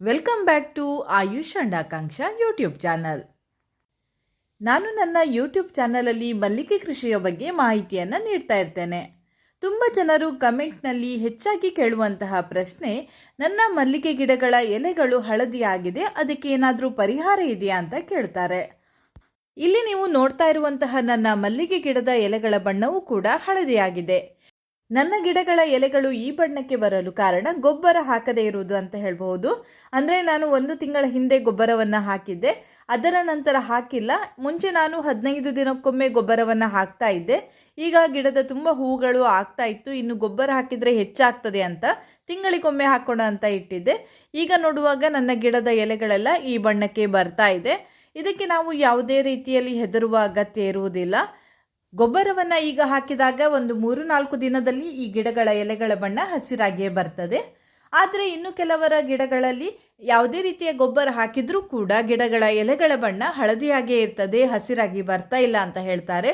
Welcome back to Ayush and Akanksha YouTube channel ನಾನು ನನ್ನ YouTube ಚಾನಲಲ್ಲಿ ಮಲ್ಲಿಗೆ ಕೃಷಿಯ ಬಗ್ಗೆ ಮಾಹಿತಿಯನ್ನು ನೀಡ್ತಾ ಇರ್ತೇನೆ. ತುಂಬ ಜನರು ಕಮೆಂಟ್ನಲ್ಲಿ ಹೆಚ್ಚಾಗಿ ಕೇಳುವಂತಹ ಪ್ರಶ್ನೆ, ನನ್ನ ಮಲ್ಲಿಗೆ ಗಿಡಗಳ ಎಲೆಗಳು ಹಳದಿಯಾಗಿದೆ ಅದಕ್ಕೆ ಏನಾದರೂ ಪರಿಹಾರ ಇದೆಯಾ ಅಂತ ಕೇಳ್ತಾರೆ. ಇಲ್ಲಿ ನೀವು ನೋಡ್ತಾ ಇರುವಂತಹ ನನ್ನ ಮಲ್ಲಿಗೆ ಗಿಡದ ಎಲೆಗಳ ಬಣ್ಣವೂ ಕೂಡ ಹಳದಿಯಾಗಿದೆ ನನ್ನ ಗಿಡಗಳ ಎಲೆಗಳು ಈ ಬಣ್ಣಕ್ಕೆ ಬರಲು ಕಾರಣ ಗೊಬ್ಬರ ಹಾಕದೇ ಇರುವುದು ಅಂತ ಹೇಳಬಹುದು. ಅಂದರೆ ನಾನು ಒಂದು ತಿಂಗಳ ಹಿಂದೆ ಗೊಬ್ಬರವನ್ನು ಹಾಕಿದ್ದೆ. ಅದರ ನಂತರ ಹಾಕಿಲ್ಲ. ಮುಂಚೆ ನಾನು ಹದಿನೈದು ದಿನಕ್ಕೊಮ್ಮೆ ಗೊಬ್ಬರವನ್ನು ಹಾಕ್ತಾ ಇದ್ದೆ. ಈಗ ಗಿಡದ ತುಂಬ ಹೂಗಳು ಆಗ್ತಾ ಇತ್ತು. ಇನ್ನು ಗೊಬ್ಬರ ಹಾಕಿದರೆ ಹೆಚ್ಚಾಗ್ತದೆ ಅಂತ ತಿಂಗಳಿಗೊಮ್ಮೆ ಹಾಕೋಣ ಅಂತ ಇಟ್ಟಿದ್ದೆ. ಈಗ ನೋಡುವಾಗ ನನ್ನ ಗಿಡದ ಎಲೆಗಳೆಲ್ಲ ಈ ಬಣ್ಣಕ್ಕೆ ಬರ್ತಾ ಇದೆ. ಇದಕ್ಕೆ ನಾವು ಯಾವುದೇ ರೀತಿಯಲ್ಲಿ ಹೆದರುವ ಅಗತ್ಯ ಇರುವುದಿಲ್ಲ. ಗೊಬ್ಬರವನ್ನು ಈಗ ಹಾಕಿದಾಗ ಒಂದು ಮೂರು ನಾಲ್ಕು ದಿನದಲ್ಲಿ ಈ ಗಿಡಗಳ ಎಲೆಗಳ ಬಣ್ಣ ಹಸಿರಾಗಿಯೇ ಬರ್ತದೆ. ಆದರೆ ಇನ್ನು ಕೆಲವರ ಗಿಡಗಳಲ್ಲಿ ಯಾವುದೇ ರೀತಿಯ ಗೊಬ್ಬರ ಹಾಕಿದ್ರೂ ಕೂಡ ಗಿಡಗಳ ಎಲೆಗಳ ಬಣ್ಣ ಹಳದಿಯಾಗೇ ಇರ್ತದೆ, ಹಸಿರಾಗಿ ಬರ್ತಾ ಇಲ್ಲ ಅಂತ ಹೇಳ್ತಾರೆ.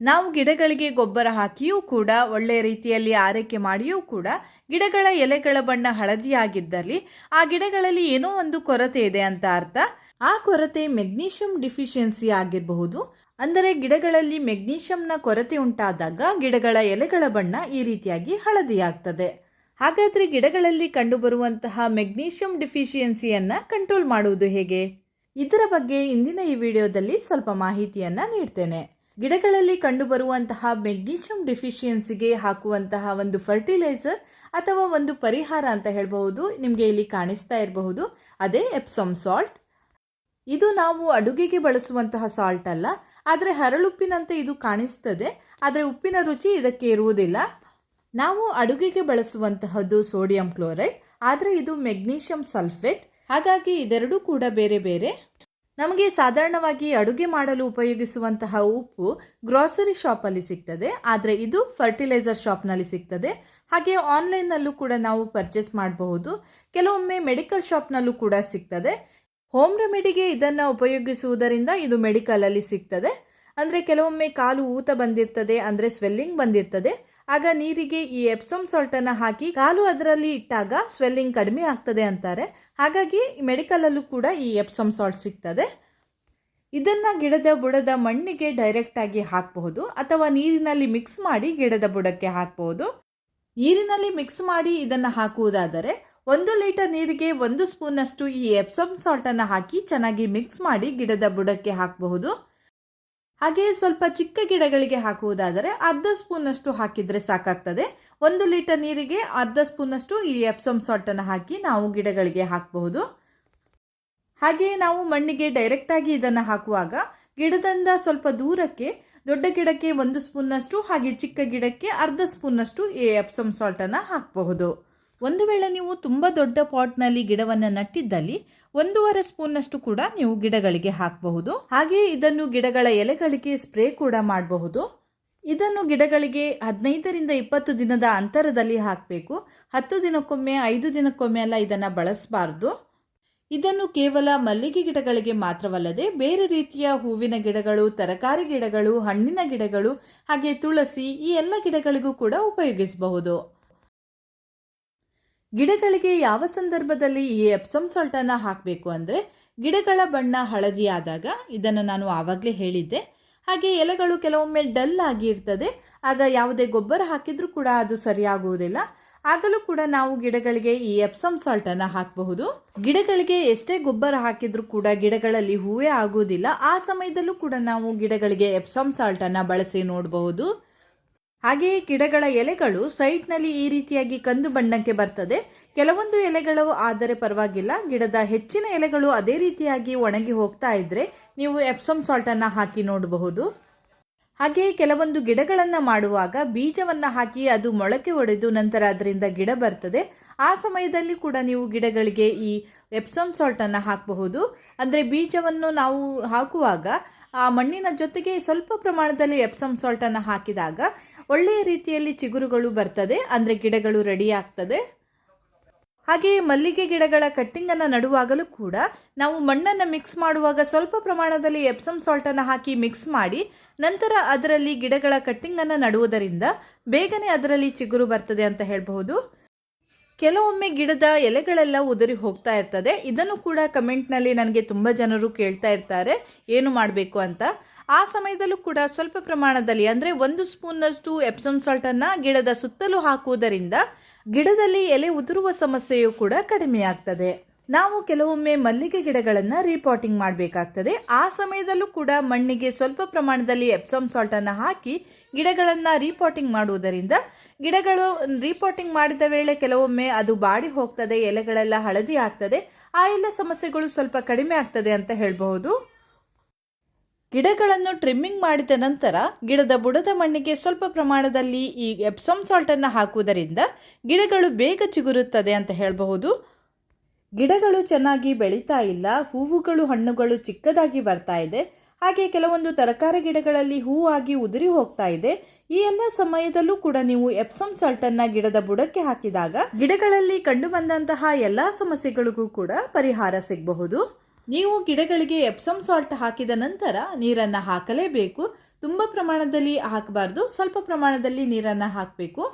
ನಾವು ಗಿಡಗಳಿಗೆ ಗೊಬ್ಬರ ಹಾಕಿಯೂ ಕೂಡ ಒಳ್ಳೆಯ ರೀತಿಯಲ್ಲಿ ಆರೈಕೆ ಮಾಡಿಯೂ ಕೂಡ ಗಿಡಗಳ ಎಲೆಗಳ ಬಣ್ಣ ಹಳದಿಯಾಗಿದ್ದಲ್ಲಿ ಆ ಗಿಡಗಳಲ್ಲಿ ಏನೋ ಒಂದು ಕೊರತೆ ಇದೆ ಅಂತ ಅರ್ಥ. ಆ ಕೊರತೆ ಮೆಗ್ನೀಷಿಯಂ ಡಿಫಿಷಿಯನ್ಸಿ ಆಗಿರಬಹುದು ಅಂದರೆ ಗಿಡಗಳಲ್ಲಿ ಮೆಗ್ನೀಷಿಯಂನ ಕೊರತೆ ಉಂಟಾದಾಗ ಗಿಡಗಳ ಎಲೆಗಳ ಬಣ್ಣ ಈ ರೀತಿಯಾಗಿ ಹಳದಿಯಾಗ್ತದೆ. ಹಾಗಾದರೆ ಗಿಡಗಳಲ್ಲಿ ಕಂಡುಬರುವಂತಹ ಮೆಗ್ನೀಷಿಯಂ ಡಿಫಿಷಿಯನ್ಸಿಯನ್ನು ಕಂಟ್ರೋಲ್ ಮಾಡುವುದು ಹೇಗೆ? ಇದರ ಬಗ್ಗೆ ಇಂದಿನ ಈ ವಿಡಿಯೋದಲ್ಲಿ ಸ್ವಲ್ಪ ಮಾಹಿತಿಯನ್ನು ನೀಡ್ತೇನೆ. ಗಿಡಗಳಲ್ಲಿ ಕಂಡುಬರುವಂತಹ ಮೆಗ್ನೀಷಿಯಂ ಡಿಫಿಷಿಯನ್ಸಿಗೆ ಹಾಕುವಂತಹ ಒಂದು ಫರ್ಟಿಲೈಸರ್ ಅಥವಾ ಒಂದು ಪರಿಹಾರ ಅಂತ ಹೇಳಬಹುದು. ನಿಮಗೆ ಇಲ್ಲಿ ಕಾಣಿಸ್ತಾ ಇರಬಹುದು. ಅದೇ ಎಪ್ಸಮ್ ಸಾಲ್ಟ್. ಇದು ನಾವು ಅಡುಗೆಗೆ ಬಳಸುವಂತಹ ಸಾಲ್ಟ್ ಅಲ್ಲ. ಆದರೆ ಹರಳುಪ್ಪಿನಂತೆ ಇದು ಕಾಣಿಸ್ತದೆ, ಆದರೆ ಉಪ್ಪಿನ ರುಚಿ ಇದಕ್ಕೆ ಇರುವುದಿಲ್ಲ. ನಾವು ಅಡುಗೆಗೆ ಬಳಸುವಂತಹದ್ದು ಸೋಡಿಯಂ ಕ್ಲೋರೈಡ್, ಆದರೆ ಇದು ಮೆಗ್ನೀಷಿಯಂ ಸಲ್ಫೇಟ್. ಹಾಗಾಗಿ ಇದೆರಡೂ ಕೂಡ ಬೇರೆ ಬೇರೆ. ನಮಗೆ ಸಾಧಾರಣವಾಗಿ ಅಡುಗೆ ಮಾಡಲು ಉಪಯೋಗಿಸುವಂತಹ ಉಪ್ಪು ಗ್ರಾಸರಿ ಶಾಪಲ್ಲಿ ಸಿಗ್ತದೆ, ಆದರೆ ಇದು ಫರ್ಟಿಲೈಸರ್ ಶಾಪ್ನಲ್ಲಿ ಸಿಗ್ತದೆ. ಹಾಗೆ ಆನ್ಲೈನ್ನಲ್ಲೂ ಕೂಡ ನಾವು ಪರ್ಚೇಸ್ ಮಾಡಬಹುದು. ಕೆಲವೊಮ್ಮೆ ಮೆಡಿಕಲ್ ಶಾಪ್ನಲ್ಲೂ ಕೂಡ ಸಿಗ್ತದೆ. ಹೋಮ್ ರೆಮಿಡಿಗೆ ಇದನ್ನು ಉಪಯೋಗಿಸುವುದರಿಂದ ಇದು ಮೆಡಿಕಲಲ್ಲಿ ಸಿಗ್ತದೆ. ಅಂದರೆ ಕೆಲವೊಮ್ಮೆ ಕಾಲು ಊತ ಬಂದಿರ್ತದೆ, ಅಂದರೆ ಸ್ವೆಲ್ಲಿಂಗ್ ಬಂದಿರ್ತದೆ. ಆಗ ನೀರಿಗೆ ಈ ಎಪ್ಸಮ್ ಸಾಲ್ಟನ್ನು ಹಾಕಿ ಕಾಲು ಅದರಲ್ಲಿ ಇಟ್ಟಾಗ ಸ್ವೆಲ್ಲಿಂಗ್ ಕಡಿಮೆ ಆಗ್ತದೆ ಅಂತಾರೆ. ಹಾಗಾಗಿ ಮೆಡಿಕಲಲ್ಲೂ ಕೂಡ ಈ ಎಪ್ಸಮ್ ಸಾಲ್ಟ್ ಸಿಗ್ತದೆ. ಇದನ್ನು ಗಿಡದ ಬುಡದ ಮಣ್ಣಿಗೆ ಡೈರೆಕ್ಟಾಗಿ ಹಾಕಬಹುದು, ಅಥವಾ ನೀರಿನಲ್ಲಿ ಮಿಕ್ಸ್ ಮಾಡಿ ಗಿಡದ ಬುಡಕ್ಕೆ ಹಾಕಬಹುದು. ನೀರಿನಲ್ಲಿ ಮಿಕ್ಸ್ ಮಾಡಿ ಇದನ್ನು ಹಾಕುವುದಾದರೆ ಒಂದು ಲೀಟರ್ ನೀರಿಗೆ ಒಂದು ಸ್ಪೂನಷ್ಟು ಈ ಎಪ್ಸಮ್ ಸಾಲ್ಟನ್ನು ಹಾಕಿ ಚೆನ್ನಾಗಿ ಮಿಕ್ಸ್ ಮಾಡಿ ಗಿಡದ ಬುಡಕ್ಕೆ ಹಾಕಬಹುದು. ಹಾಗೆಯೇ ಸ್ವಲ್ಪ ಚಿಕ್ಕ ಗಿಡಗಳಿಗೆ ಹಾಕುವುದಾದರೆ ಅರ್ಧ ಸ್ಪೂನಷ್ಟು ಹಾಕಿದರೆ ಸಾಕಾಗ್ತದೆ. ಒಂದು ಲೀಟರ್ ನೀರಿಗೆ ಅರ್ಧ ಸ್ಪೂನಷ್ಟು ಈ ಎಪ್ಸಮ್ ಸಾಲ್ಟನ್ನು ಹಾಕಿ ನಾವು ಗಿಡಗಳಿಗೆ ಹಾಕಬಹುದು. ಹಾಗೆಯೇ ನಾವು ಮಣ್ಣಿಗೆ ಡೈರೆಕ್ಟಾಗಿ ಇದನ್ನು ಹಾಕುವಾಗ ಗಿಡದಿಂದ ಸ್ವಲ್ಪ ದೂರಕ್ಕೆ, ದೊಡ್ಡ ಗಿಡಕ್ಕೆ ಒಂದು ಸ್ಪೂನ್ನಷ್ಟು ಹಾಗೆ ಚಿಕ್ಕ ಗಿಡಕ್ಕೆ ಅರ್ಧ ಸ್ಪೂನ್ನಷ್ಟು ಈ ಎಪ್ಸಮ್ ಸಾಲ್ಟನ್ನು ಹಾಕಬಹುದು. ಒಂದು ವೇಳೆ ನೀವು ತುಂಬ ದೊಡ್ಡ ಪಾಟ್ನಲ್ಲಿ ಗಿಡವನ್ನು ನಟ್ಟಿದ್ದಲ್ಲಿ ಒಂದೂವರೆ ಸ್ಪೂನ್ನಷ್ಟು ಕೂಡ ನೀವು ಗಿಡಗಳಿಗೆ ಹಾಕಬಹುದು. ಹಾಗೆಯೇ ಇದನ್ನು ಗಿಡಗಳ ಎಲೆಗಳಿಗೆ ಸ್ಪ್ರೇ ಕೂಡ ಮಾಡಬಹುದು. ಇದನ್ನು ಗಿಡಗಳಿಗೆ ಹದಿನೈದರಿಂದ ಇಪ್ಪತ್ತು ದಿನದ ಅಂತರದಲ್ಲಿ ಹಾಕಬೇಕು. ಹತ್ತು ದಿನಕ್ಕೊಮ್ಮೆ, ಐದು ದಿನಕ್ಕೊಮ್ಮೆ ಎಲ್ಲ ಇದನ್ನು ಬಳಸಬಾರ್ದು. ಇದನ್ನು ಕೇವಲ ಮಲ್ಲಿಗೆ ಗಿಡಗಳಿಗೆ ಮಾತ್ರವಲ್ಲದೆ ಬೇರೆ ರೀತಿಯ ಹೂವಿನ ಗಿಡಗಳು, ತರಕಾರಿ ಗಿಡಗಳು, ಹಣ್ಣಿನ ಗಿಡಗಳು, ಹಾಗೆ ತುಳಸಿ ಈ ಎಲ್ಲ ಗಿಡಗಳಿಗೂ ಕೂಡ ಉಪಯೋಗಿಸಬಹುದು. ಗಿಡಗಳಿಗೆ ಯಾವ ಸಂದರ್ಭದಲ್ಲಿ ಈ ಎಪ್ಸಮ್ ಸಾಲ್ಟನ್ನು ಹಾಕಬೇಕು ಅಂದರೆ ಗಿಡಗಳ ಬಣ್ಣ ಹಳದಿಯಾದಾಗ ಇದನ್ನು ನಾನು ಆವಾಗಲೇ ಹೇಳಿದ್ದೆ. ಹಾಗೆ ಎಲೆಗಳು ಕೆಲವೊಮ್ಮೆ ಡಲ್ ಆಗಿ ಇರ್ತದೆ ಆಗ ಯಾವುದೇ ಗೊಬ್ಬರ ಹಾಕಿದರೂ ಕೂಡ ಅದು ಸರಿಯಾಗುವುದಿಲ್ಲ. ಆಗಲೂ ಕೂಡ ನಾವು ಗಿಡಗಳಿಗೆ ಈ ಎಪ್ಸಮ್ ಸಾಲ್ಟನ್ನು ಹಾಕಬಹುದು. ಗಿಡಗಳಿಗೆ ಎಷ್ಟೇ ಗೊಬ್ಬರ ಹಾಕಿದ್ರೂ ಕೂಡ ಗಿಡಗಳಲ್ಲಿ ಹೂವೇ ಆಗುವುದಿಲ್ಲ. ಆ ಸಮಯದಲ್ಲೂ ಕೂಡ ನಾವು ಗಿಡಗಳಿಗೆ ಎಪ್ಸಮ್ ಸಾಲ್ಟನ್ನು ಬಳಸಿ ನೋಡಬಹುದು. ಹಾಗೆಯೇ ಗಿಡಗಳ ಎಲೆಗಳು ಸೈಟ್ನಲ್ಲಿ ಈ ರೀತಿಯಾಗಿ ಕಂದು ಬಣ್ಣಕ್ಕೆ ಬರ್ತದೆ. ಕೆಲವೊಂದು ಎಲೆಗಳು ಆದರೆ ಪರವಾಗಿಲ್ಲ. ಗಿಡದ ಹೆಚ್ಚಿನ ಎಲೆಗಳು ಅದೇ ರೀತಿಯಾಗಿ ಒಣಗಿ ಹೋಗ್ತಾ ಇದ್ರೆ ನೀವು ಎಪ್ಸಮ್ ಸಾಲ್ಟನ್ನು ಹಾಕಿ ನೋಡಬಹುದು. ಹಾಗೆಯೇ ಕೆಲವೊಂದು ಗಿಡಗಳನ್ನು ಮಾಡುವಾಗ ಬೀಜವನ್ನು ಹಾಕಿ ಅದು ಮೊಳಕೆ ಒಡೆದು ನಂತರ ಅದರಿಂದ ಗಿಡ ಬರ್ತದೆ. ಆ ಸಮಯದಲ್ಲಿ ಕೂಡ ನೀವು ಗಿಡಗಳಿಗೆ ಈ ಎಪ್ಸಮ್ ಸಾಲ್ಟನ್ನು ಹಾಕಬಹುದು. ಅಂದರೆ ಬೀಜವನ್ನು ನಾವು ಹಾಕುವಾಗ ಆ ಮಣ್ಣಿನ ಜೊತೆಗೆ ಸ್ವಲ್ಪ ಪ್ರಮಾಣದಲ್ಲಿ ಎಪ್ಸಮ್ ಸಾಲ್ಟನ್ನು ಹಾಕಿದಾಗ ಒಳ್ಳೆಯ ರೀತಿಯಲ್ಲಿ ಚಿಗುರುಗಳು ಬರ್ತದೆ, ಅಂದರೆ ಗಿಡಗಳು ರೆಡಿ ಆಗ್ತದೆ. ಹಾಗೆಯೇ ಮಲ್ಲಿಗೆ ಗಿಡಗಳ ಕಟ್ಟಿಂಗನ್ನು ನಡುವಾಗಲೂ ಕೂಡ ನಾವು ಮಣ್ಣನ್ನು ಮಿಕ್ಸ್ ಮಾಡುವಾಗ ಸ್ವಲ್ಪ ಪ್ರಮಾಣದಲ್ಲಿ ಎಪ್ಸಮ್ ಸಾಲ್ಟನ್ನು ಹಾಕಿ ಮಿಕ್ಸ್ ಮಾಡಿ, ನಂತರ ಅದರಲ್ಲಿ ಗಿಡಗಳ ಕಟ್ಟಿಂಗನ್ನು ನಡುವುದರಿಂದ ಬೇಗನೆ ಅದರಲ್ಲಿ ಚಿಗುರು ಬರ್ತದೆ ಅಂತ ಹೇಳಬಹುದು. ಕೆಲವೊಮ್ಮೆ ಗಿಡದ ಎಲೆಗಳೆಲ್ಲ ಉದುರಿ ಹೋಗ್ತಾ ಇರ್ತದೆ. ಇದನ್ನು ಕೂಡ ಕಮೆಂಟ್ನಲ್ಲಿ ನನಗೆ ತುಂಬ ಜನರು ಕೇಳ್ತಾ ಇರ್ತಾರೆ, ಏನು ಮಾಡಬೇಕು ಅಂತ. ಆ ಸಮಯದಲ್ಲೂ ಕೂಡ ಸ್ವಲ್ಪ ಪ್ರಮಾಣದಲ್ಲಿ, ಅಂದರೆ ಒಂದು ಸ್ಪೂನ್ನಷ್ಟು ಎಪ್ಸಮ್ ಸಾಲ್ಟನ್ನು ಗಿಡದ ಸುತ್ತಲೂ ಹಾಕುವುದರಿಂದ ಗಿಡದಲ್ಲಿ ಎಲೆ ಉದುರುವ ಸಮಸ್ಯೆಯು ಕೂಡ ಕಡಿಮೆಯಾಗ್ತದೆ ನಾವು ಕೆಲವೊಮ್ಮೆ ಮಲ್ಲಿಗೆ ಗಿಡಗಳನ್ನು ರೀಪಾಟಿಂಗ್ ಮಾಡಬೇಕಾಗ್ತದೆ. ಆ ಸಮಯದಲ್ಲೂ ಕೂಡ ಮಣ್ಣಿಗೆ ಸ್ವಲ್ಪ ಪ್ರಮಾಣದಲ್ಲಿ ಎಪ್ಸಮ್ ಸಾಲ್ಟನ್ನು ಹಾಕಿ ಗಿಡಗಳನ್ನು ರೀಪಾಟಿಂಗ್ ಮಾಡುವುದರಿಂದ ಗಿಡಗಳು ರೀಪಾಟಿಂಗ್ ಮಾಡಿದ ವೇಳೆ ಕೆಲವೊಮ್ಮೆ ಅದು ಬಾಡಿ ಹೋಗ್ತದೆ, ಎಲೆಗಳೆಲ್ಲ ಹಳದಿ ಆಗ್ತದೆ, ಆ ಎಲ್ಲ ಸಮಸ್ಯೆಗಳು ಸ್ವಲ್ಪ ಕಡಿಮೆ ಆಗ್ತದೆ ಅಂತ ಹೇಳಬಹುದು. ಗಿಡಗಳನ್ನು ಟ್ರಿಮ್ಮಿಂಗ್ ಮಾಡಿದ ನಂತರ ಗಿಡದ ಬುಡದ ಮಣ್ಣಿಗೆ ಸ್ವಲ್ಪ ಪ್ರಮಾಣದಲ್ಲಿ ಈ ಎಪ್ಸಮ್ ಸಾಲ್ಟನ್ನು ಹಾಕುವುದರಿಂದ ಗಿಡಗಳು ಬೇಗ ಚಿಗುರುತ್ತದೆ ಅಂತ ಹೇಳಬಹುದು. ಗಿಡಗಳು ಚೆನ್ನಾಗಿ ಬೆಳೀತಾ ಇಲ್ಲ, ಹೂವುಗಳು, ಹಣ್ಣುಗಳು ಚಿಕ್ಕದಾಗಿ ಬರ್ತಾ ಇದೆ. ಹಾಗೆ ಕೆಲವೊಂದು ತರಕಾರಿ ಗಿಡಗಳಲ್ಲಿ ಹೂವಾಗಿ ಉದುರಿ ಹೋಗ್ತಾ ಇದೆ. ಈ ಎಲ್ಲ ಸಮಯದಲ್ಲೂ ಕೂಡ ನೀವು ಎಪ್ಸಮ್ ಸಾಲ್ಟನ್ನು ಗಿಡದ ಬುಡಕ್ಕೆ ಹಾಕಿದಾಗ ಗಿಡಗಳಲ್ಲಿ ಕಂಡುಬಂದಂತಹ ಎಲ್ಲ ಸಮಸ್ಯೆಗಳಿಗೂ ಕೂಡ ಪರಿಹಾರ ಸಿಗಬಹುದು. ನೀವು ಗಿಡಗಳಿಗೆ ಎಪ್ಸಮ್ ಸಾಲ್ಟ್ ಹಾಕಿದ ನಂತರ ನೀರನ್ನು ಹಾಕಲೇಬೇಕು. ತುಂಬ ಪ್ರಮಾಣದಲ್ಲಿ ಹಾಕಬಾರ್ದು. ಸ್ವಲ್ಪ ಪ್ರಮಾಣದಲ್ಲಿ ನೀರನ್ನು ಹಾಕಬೇಕು.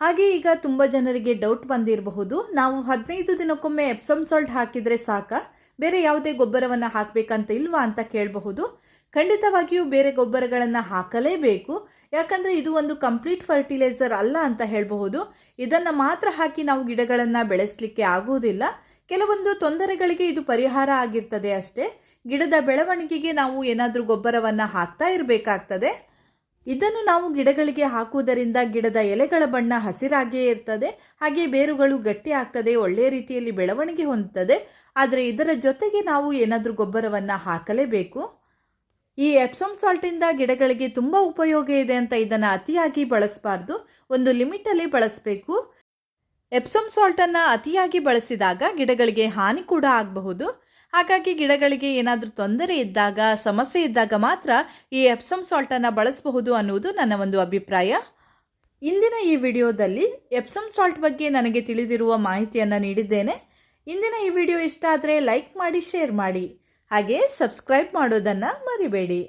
ಹಾಗೆ ಈಗ ತುಂಬ ಜನರಿಗೆ ಡೌಟ್ ಬಂದಿರಬಹುದು. ನಾವು ಹದಿನೈದು ದಿನಕ್ಕೊಮ್ಮೆ ಎಪ್ಸಮ್ ಸಾಲ್ಟ್ ಹಾಕಿದರೆ ಸಾಕ? ಬೇರೆ ಯಾವುದೇ ಗೊಬ್ಬರವನ್ನು ಹಾಕಬೇಕಂತ ಇಲ್ವಾ ಅಂತ ಕೇಳಬಹುದು. ಖಂಡಿತವಾಗಿಯೂ ಬೇರೆ ಗೊಬ್ಬರಗಳನ್ನು ಹಾಕಲೇಬೇಕು. ಯಾಕಂದರೆ ಇದು ಒಂದು ಕಂಪ್ಲೀಟ್ ಫರ್ಟಿಲೈಸರ್ ಅಲ್ಲ ಅಂತ ಹೇಳಬಹುದು. ಇದನ್ನು ಮಾತ್ರ ಹಾಕಿ ನಾವು ಗಿಡಗಳನ್ನು ಬೆಳೆಸಲಿಕ್ಕೆ ಆಗುವುದಿಲ್ಲ. ಕೆಲವೊಂದು ತೊಂದರೆಗಳಿಗೆ ಇದು ಪರಿಹಾರ ಆಗಿರ್ತದೆ ಅಷ್ಟೇ. ಗಿಡದ ಬೆಳವಣಿಗೆಗೆ ನಾವು ಏನಾದರೂ ಗೊಬ್ಬರವನ್ನು ಹಾಕ್ತಾ ಇರಬೇಕಾಗ್ತದೆ. ಇದನ್ನು ನಾವು ಗಿಡಗಳಿಗೆ ಹಾಕುವುದರಿಂದ ಗಿಡದ ಎಲೆಗಳ ಬಣ್ಣ ಹಸಿರಾಗಿಯೇ ಇರ್ತದೆ. ಹಾಗೆ ಬೇರುಗಳು ಗಟ್ಟಿ ಆಗ್ತದೆ ಒಳ್ಳೆಯ ರೀತಿಯಲ್ಲಿ ಬೆಳವಣಿಗೆ ಹೊಂದುತ್ತದೆ ಆದರೆ ಇದರ ಜೊತೆಗೆ ನಾವು ಏನಾದರೂ ಗೊಬ್ಬರವನ್ನು ಹಾಕಲೇಬೇಕು. ಈ ಎಪ್ಸಮ್ ಸಾಲ್ಟಿಂದ ಗಿಡಗಳಿಗೆ ತುಂಬ ಉಪಯೋಗ ಇದೆ ಅಂತ ಇದನ್ನು ಅತಿಯಾಗಿ ಬಳಸಬಾರ್ದು. ಒಂದು ಲಿಮಿಟಲ್ಲಿ ಬಳಸಬೇಕು. ಎಪ್ಸಮ್ ಸಾಲ್ಟನ್ನು ಅತಿಯಾಗಿ ಬಳಸಿದಾಗ ಗಿಡಗಳಿಗೆ ಹಾನಿ ಕೂಡ ಆಗಬಹುದು. ಹಾಗಾಗಿ ಗಿಡಗಳಿಗೆ ಏನಾದರೂ ತೊಂದರೆ ಇದ್ದಾಗ, ಸಮಸ್ಯೆ ಇದ್ದಾಗ ಮಾತ್ರ ಈ ಎಪ್ಸಮ್ ಸಾಲ್ಟನ್ನು ಬಳಸಬಹುದು ಅನ್ನುವುದು ನನ್ನ ಒಂದು ಅಭಿಪ್ರಾಯ. ಇಂದಿನ ಈ ವಿಡಿಯೋದಲ್ಲಿ ಎಪ್ಸಮ್ ಸಾಲ್ಟ್ ಬಗ್ಗೆ ನನಗೆ ತಿಳಿದಿರುವ ಮಾಹಿತಿಯನ್ನು ನೀಡಿದ್ದೇನೆ. ಇಂದಿನ ಈ ವಿಡಿಯೋ ಇಷ್ಟ ಆದರೆ ಲೈಕ್ ಮಾಡಿ, ಶೇರ್ ಮಾಡಿ. ಹಾಗೆ ಸಬ್ಸ್ಕ್ರೈಬ್ ಮಾಡೋದನ್ನು ಮರಿಬೇಡಿ.